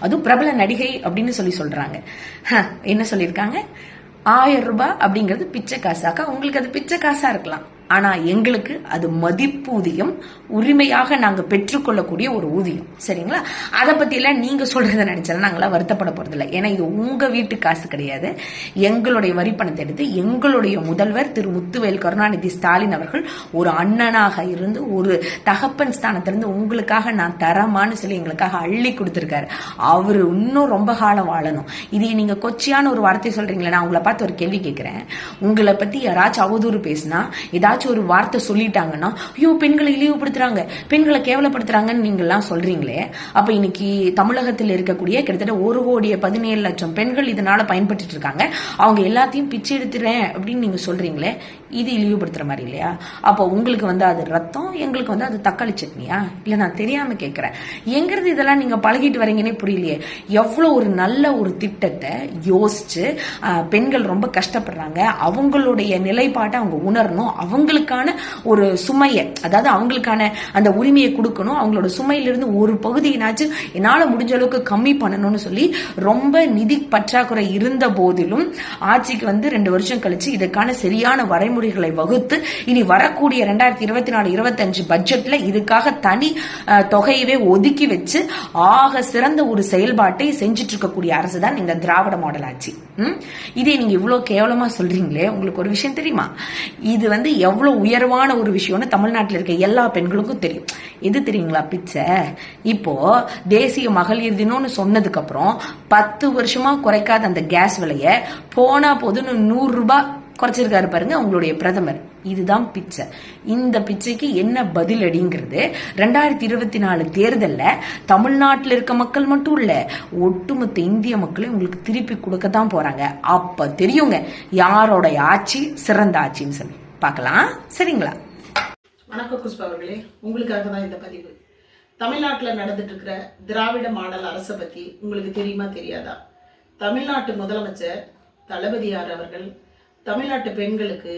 அதுவும் பிரபல நடிகை அப்படின்னு சொல்லி சொல்றாங்க. ஹ, என்ன சொல்லியிருக்காங்க? ஆயிரம் ரூபாய் அப்படிங்கிறது பிச்சை காசாக்கா உங்களுக்கு அது பிச்சை காசா இருக்கலாம். ஆனா எங்களுக்கு அது மதிப்பூதியம் உரிமையாக நாங்க பெற்றுக்கொள்ளக்கூடிய ஒரு ஊதியம். சரிங்களா? அதை பத்தி எல்லாம் நீங்க சொல்றத நினைச்சாலும் நாங்களாம் வருத்தப்பட போறதில்ல. ஏன்னா இது உங்க வீட்டு காசு கிடையாது. எங்களுடைய வரி பணத்தை எடுத்து எங்களுடைய முதல்வர் திரு முத்துவேல் கருணாநிதி ஸ்டாலின் அவர்கள் ஒரு அண்ணனாக இருந்து ஒரு தகப்பன் ஸ்தானத்திலிருந்து உங்களுக்காக நான் தரமான்னு சொல்லி எங்களுக்காக அள்ளி கொடுத்திருக்காரு. அவரு இன்னும் ரொம்ப காலம் வாழணும். இது நீங்க கொச்சியான ஒரு வார்த்தை சொல்றீங்களே நான் உங்களை பார்த்து ஒரு கேள்வி கேட்கிறேன். உங்களை பத்தி யாராச்சும் அவதூறு பேசினா ஏதாச்சும் ஒரு வார்த்தை சொல்லிட்டாங்கன்னா ஐயோ பெண்களை இழிவுபடுத்துறாங்க பெண்களை கேவலப்படுத்துறாங்கன்னு நீங்கெல்லாம் சொல்றீங்களே அப்ப இன்னைக்கு தமிழகத்தில் இருக்கக்கூடிய கிட்டத்தட்ட ஒரு கோடிய பதினேழு லட்சம் பெண்கள் இதனால பயன்பட்டு இருக்காங்க. அவங்க எல்லாத்தையும் பிச்சை எடுத்துறேன் அப்படின்னு நீங்க சொல்றீங்களே இது இழிவுபடுத்துற மாதிரி இல்லையா? அப்போ உங்களுக்கு வந்து அது ரத்தம் எங்களுக்கு வந்து அது தக்காளி சட்னியா? இல்ல நான் தெரியாம கேட்கிறேன் எங்கிறது இதெல்லாம் நீங்க பழகிட்டு வரீங்கன்னே புரியலையே. எவ்வளவு ஒரு நல்ல ஒரு திட்டத்தை யோசிச்சு பெண்கள் ரொம்ப கஷ்டப்படுறாங்க. அவங்களுடைய நிலைப்பாட்டை அவங்க உணரணும். அவங்க அவங்களுக்கான ஒரு சுமையை அதாவது அவங்களுக்கான அந்த உரிமையை கொடுக்கணும். அவங்களோட சுமையிலிருந்து ஒரு பகுதியினாச்சும் என்னால் முடிஞ்ச அளவுக்கு கம்மி பண்ணணும்னு சொல்லி ரொம்ப நிதி பற்றாக்குறை இருந்த போதிலும் ஆட்சிக்கு வந்து ரெண்டு வருஷம் கழிச்சு இதுக்கான சரியான வரைமுறைகளை வகுத்து இனி வரக்கூடிய ரெண்டாயிரத்தி இருபத்தி நாலு இருபத்தஞ்சு பட்ஜெட்ல இதுக்காக தனி தொகையவே ஒதுக்கி வச்சு ஆக சிறந்த ஒரு செயல்பாட்டை செஞ்சுட்டு இருக்கக்கூடிய அரசு தான் இந்த திராவிட மாடல் ஆட்சி. இதே நீங்க இவ்வளவு கேவலமா சொல்றீங்களே உங்களுக்கு ஒரு விஷயம் தெரியுமா? இது வந்து எவ்வளவு உயர்வான ஒரு விஷயம்னு தமிழ்நாட்டில் இருக்க எல்லா பெண்களுக்கும் தெரியும். எது தெரியுங்களா பிச்சை? இப்போ தேசிய மகளிர் தினம்னு சொன்னதுக்கு அப்புறம் பத்து வருஷமா குறைக்காத அந்த கேஸ் விலைய போனா போதுன்னு நூறு ரூபாய் குறைச்சிருக்காரு பாருங்க உங்களுடைய பிரதமர். இதுதான் பிச்சை. இந்த பிச்சைக்கு என்ன பதில் அடிங்கிறது ரெண்டாயிரத்தி இருபத்தி நாலு தேர்தல்ல தமிழ்நாட்டில் இருக்க மக்கள் மட்டும் இல்ல ஒட்டுமொத்த இந்திய மக்களையும் உங்களுக்கு திருப்பி கொடுக்க தான் போறாங்க. அப்ப தெரியுங்க யாரோட ஆட்சி சிறந்த ஆட்சின்னு சொல்லி. பார்க்கலாம். சரிங்களா? வணக்கம் புஷ்பா அவர்களே. உங்களுக்காக தான் இந்த பதிவு. தமிழ்நாட்டில் நடந்துட்டு இருக்கிற திராவிட மாடல் அரசை பற்றி உங்களுக்கு தெரியுமா தெரியாதா? தமிழ்நாட்டு முதலமைச்சர் தளபதியார் அவர்கள்? தமிழ்நாட்டு பெண்களுக்கு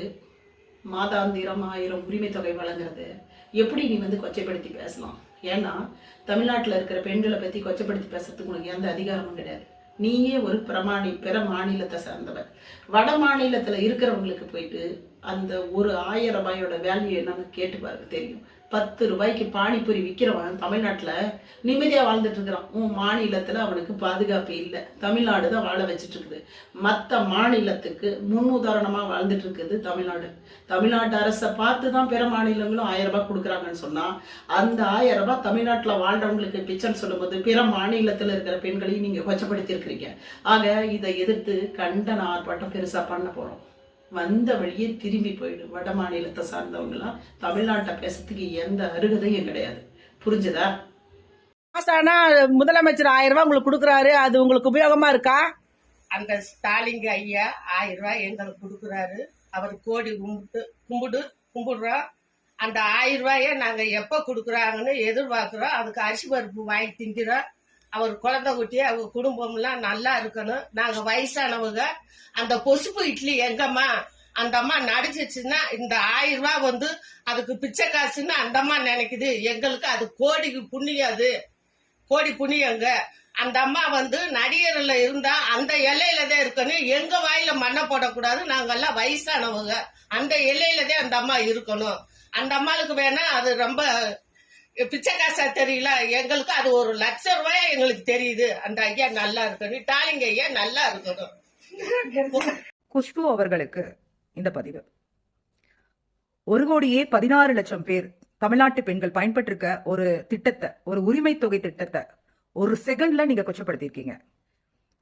மாதாந்திரம் ஆயிரம் உரிமை தொகை வழங்குறது. எப்படி நீ வந்து கொச்சைப்படுத்தி பேசலாம்? ஏன்னா தமிழ்நாட்டில் இருக்கிற பெண்களை பற்றி கொச்சைப்படுத்தி பேசுறதுக்கு உனக்கு எந்த அதிகாரமும் கிடையாது. நீயே ஒரு பிரமாணி பிற மாநிலத்தை சார்ந்தவர். வட மாநிலத்தில் இருக்கிறவங்களுக்கு போயிட்டு அந்த ஒரு ஆயிரம் ரூபாயோட வேல்யூ என்னன்னு கேட்டு பாருங்க தெரியும். பத்து ரூபாய்க்கு பானிபூரி விற்கிறவன் தமிழ்நாட்டில் நிம்மதியாக வாழ்ந்துட்டு இருக்கிறான். உன் மாநிலத்தில் அவனுக்கு பாதுகாப்பு இல்லை. தமிழ்நாடு தான் வாழ வச்சுட்டு இருக்குது. மற்ற மாநிலத்துக்கு முன் உதாரணமாக வாழ்ந்துட்டு இருக்குது தமிழ்நாடு. தமிழ்நாட்டு அரசை பார்த்து தான் பிற மாநிலங்களும் ஆயிரம் ரூபாய் கொடுக்குறாங்கன்னு சொன்னால் அந்த ஆயிரம் ரூபாய் தமிழ்நாட்டில் வாழ்றவங்களுக்கு பிச்சைன்னு சொல்லும்போது பிற மாநிலத்தில் இருக்கிற பெண்களையும் நீங்கள் கொச்சப்படுத்தியிருக்கிறீங்க. ஆக இதை எதிர்த்து கண்டன ஆர்ப்பாட்டம் பெருசாக பண்ண போகிறோம் வந்த வழியே திரும்பி போயிடு. வட மாநிலத்தை சார்ந்தவங்கலாம் தமிழ்நாட்டை பேசுறதுக்கு எந்த அருகதையும் கிடையாது. புரிஞ்சுதா? ஆனா முதலமைச்சர் ஆயிரம் ரூபாய் உங்களுக்கு கொடுக்குறாரு. அது உங்களுக்கு உபயோகமா இருக்கா? அந்த ஸ்டாலின் ஐயா ஆயிரம் ரூபாய் எங்களுக்கு கொடுக்குறாரு. அவர் கோடி கும்பிட்டு கும்பிடு கும்பிடுறோம். அந்த ஆயிரம் ரூபாய நாங்க எப்ப கொடுக்குறாங்கன்னு எதிர்பார்க்கிறோம். அதுக்கு அரிசி பருப்பு வாங்கி திங்கிறோம் அவர் குழந்தை குட்டி அவங்க குடும்பம் எல்லாம் நல்லா இருக்கணும். நாங்க வயசானவங்க அந்த பொசுப்பு இட்லி எங்கம்மா அந்த அம்மா நடிச்சிச்சுன்னா இந்த ஆயிரம் ரூபாய் வந்து அதுக்கு பிச்சை காசுன்னு அந்த அம்மா நினைக்குது. எங்களுக்கு அது கோடிக்கு புண்ணியம் அது. கோடி புண்ணியங்க அந்த அம்மா வந்து நடிகர்ல இருந்தா அந்த எல்லையில தான் இருக்கணும். எங்க வாயில மண்ணை போடக்கூடாது. நாங்கெல்லாம் வயசானவங்க. அந்த எல்லையில தான் அந்த அம்மா இருக்கணும். அந்த அம்மாளுக்கு வேணா அது ரொம்ப பிச்சைக்காசா தெரியல. எங்களுக்கு அது ஒரு லட்ச ரூபாய் எங்களுக்கு தெரியுது. அந்த ஐயா நல்லா இருக்கணும். டாலிங்க ஐயா நல்லா இருக்கணும். குஷ்பு அவர்களுக்கு இந்த பதிவு. ஒரு கோடியே பதினாறு லட்சம் பேர் தமிழ்நாட்டு பெண்கள் பயன்பட்டிருக்க ஒரு திட்டத்தை ஒரு உரிமை தொகை திட்டத்தை ஒரு செகண்ட்ல நீங்க கொச்சப்படுத்திருக்கீங்க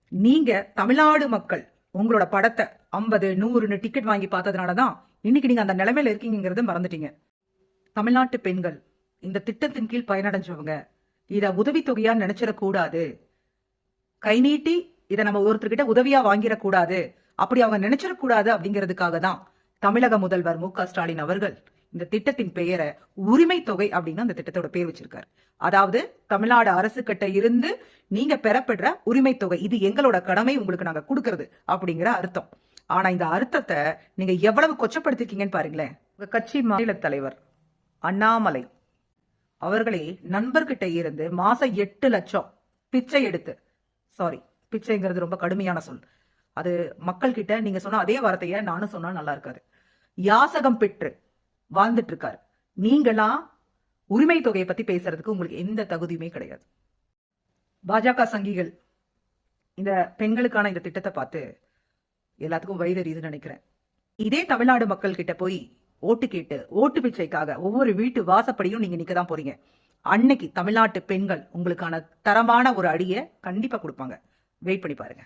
நீங்க தமிழ்நாடு மக்கள் உங்களோட படத்தை ஐம்பது நூறுன்னு டிக்கெட் வாங்கி பார்த்ததுனாலதான் இன்னைக்கு நீங்க அந்த நிலைமையில இருக்கீங்கிறத மறந்துட்டீங்க. தமிழ்நாட்டு பெண்கள் இந்த திட்டத்தின் கீழ் பயனடைஞ்சவங்க. இத உதவித்தொகையா நினைச்சிடக்கூடாது. கை நீட்டி இதை நம்ம ஒருத்தர்கிட்ட உதவியா வாங்கிடக்கூடாது. அப்படி அவங்க நினைச்சிடக்கூடாது அப்படிங்கிறதுக்காக தான் தமிழக முதல்வர் மு க ஸ்டாலின் அவர்கள் இந்த திட்டத்தின் பெயரை உரிமை தொகை அப்படின்னு அந்த திட்டத்தோட பேர் வச்சிருக்காரு. அதாவது தமிழ்நாடு அரசு கிட்ட இருந்து நீங்க பெறப்படுற உரிமை தொகை இது எங்களோட கடமை உங்களுக்கு நாங்க கொடுக்கறது அப்படிங்கிற அர்த்தம். ஆனா இந்த அர்த்தத்தை நீங்க எவ்வளவு கொச்சப்படுத்திருக்கீங்கன்னு பாருங்களேன். உங்க கட்சி மாநில தலைவர் அண்ணாமலை அவர்களே நண்பர்கிட்ட இருந்து மாசம் எட்டு லட்சம் பிச்சை எடுத்து சாரி பிச்சைங்கிறது ரொம்ப கடுமையான சொல். அது மக்கள் கிட்ட நீங்க சொன்ன அதே வார்த்தைய நானும் சொன்னா நல்லா இருக்காது. யாசகம் பெற்று வாழ்ந்துட்டு இருக்காரு நீங்களா உரிமை தொகையை பத்தி பேசுறதுக்கு உங்களுக்கு எந்த தகுதியுமே கிடையாது. பாஜக சங்கிகள் இந்த பெண்களுக்கான இந்த திட்டத்தை பார்த்து எல்லாத்துக்கும் வயதறியுதுன்னு நினைக்கிறேன். இதே தமிழ்நாடு மக்கள் கிட்ட போய் ஓட்டு கேட்டு ஓட்டு பிச்சைக்காக ஒவ்வொரு வீட்டு வாசப்படியும் நீங்க நிக்க தான் போறீங்க. அன்னைக்கு தமிழ்நாட்டு பெண்கள் உங்களுக்கான தரமான ஒரு அடியை கண்டிப்பா கொடுப்பாங்க. வெயிட் பண்ணி பாருங்க.